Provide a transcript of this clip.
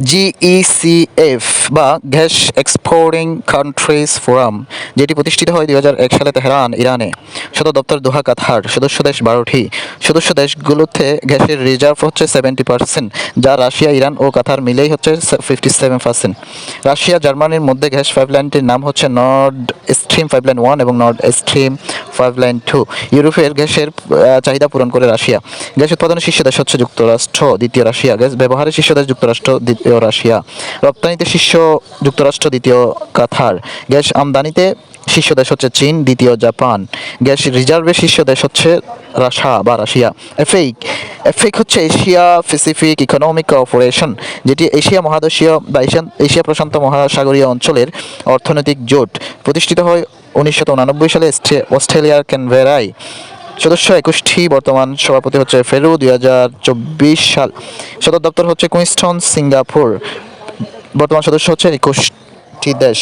জিইসিএফ বা gas exporting countries forum, যেটি প্রতিষ্ঠিত হয় দুই হাজার এক সালে তেহরান, ইরানে। সদর দপ্তর দোহা, কাতার। সদস্য দেশ বারোটি। সদস্য দেশগুলোতে গ্যাসের রিজার্ভ হচ্ছে সেভেন্টি পার্সেন্ট, যা রাশিয়া, ইরান ও কাতার মিলেই হচ্ছে ফিফটি সেভেন পার্সেন্ট। রাশিয়া, জার্মানির মধ্যে গ্যাস পাইপলাইনটির নাম হচ্ছে নর্ড স্ট্রিম পাইপলাইন ওয়ান এবং নর্ড স্ট্রিম পাইপলাইন টু। ইউরোপের গ্যাসের চাহিদা পূরণ করে রাশিয়া। গ্যাস উৎপাদনের শীর্ষ দেশ হচ্ছে যুক্তরাষ্ট্র, দ্বিতীয় রাশিয়া। গ্যাস ব্যবহারের শীর্ষ দেশ যুক্তরাষ্ট্র, দ্বিতীয় রাশিয়া। রপ্তানিতে শীর্ষ যুক্তরাষ্ট্র দ্বিতীয় কাতার। গ্যাস আমদানিতে শীর্ষ দেশ হচ্ছে চীন, দ্বিতীয় জাপান। গ্যাস রিজার্ভের শীর্ষ দেশ হচ্ছে রাশা বা রাশিয়া। এফেইক এফেক হচ্ছে এশিয়া প্যাসিফিক ইকোনমিক কোঅপারেশন যেটি এশিয়া মহাদেশীয় বা এশিয়া প্রশান্ত মহাসাগরীয় অঞ্চলের অর্থনৈতিক জোট। প্রতিষ্ঠিত হয় উনিশশো সালে অস্ট্রেলিয়ার ক্যানভেরায়। সদস্য একুশটি বর্তমান সভাপতি হচ্ছে ফেরু, দুই হাজার চব্বিশ সাল। সদর দপ্তর হচ্ছে কুইন্সটন, সিঙ্গাপুর। বর্তমান সদস্য হচ্ছে একুশটি দেশ।